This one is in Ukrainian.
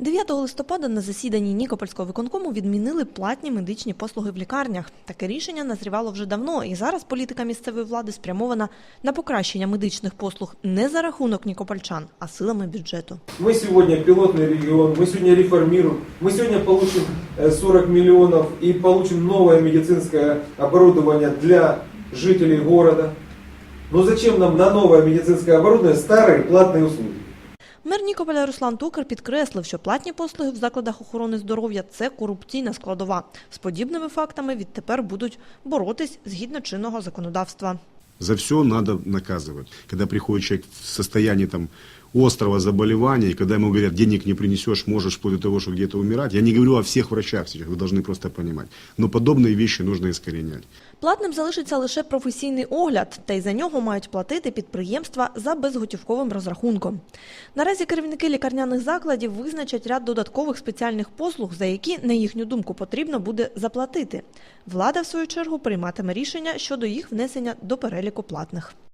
9 листопада на засіданні Нікопольського виконкому відмінили платні медичні послуги в лікарнях. Таке рішення назрівало вже давно, і зараз політика місцевої влади спрямована на покращення медичних послуг не за рахунок нікопольчан, а силами бюджету. Мы сегодня пилотный регион, мы сегодня реформируем, мы сегодня получим э, 40 миллионов и получим новое медицинское оборудование для жителей города. Но зачем нам на новое медицинское оборудование старые платные услуги? Мер Нікополя Руслан Токар підкреслив, що платні послуги в закладах охорони здоров'я це корупційна складова. З подібними фактами відтепер будуть боротись згідно чинного законодавства. За все надо наказывать. Когда приходит человек в состоянии там, острого заболевания, и когда ему говорят, денег не принесешь, можешь вплоть до того, что где-то умирать. Я не говорю о всех врачах сейчас, вы должны просто понимать. Но подобные вещи нужно искоренять. Платним залишиться лише професійний огляд, та й за нього мають платити підприємства за безготівковим розрахунком. Наразі керівники лікарняних закладів визначать ряд додаткових спеціальних послуг, за які, на їхню думку, потрібно буде заплатити. Влада, в свою чергу, прийматиме рішення щодо їх внесення до переліку платних.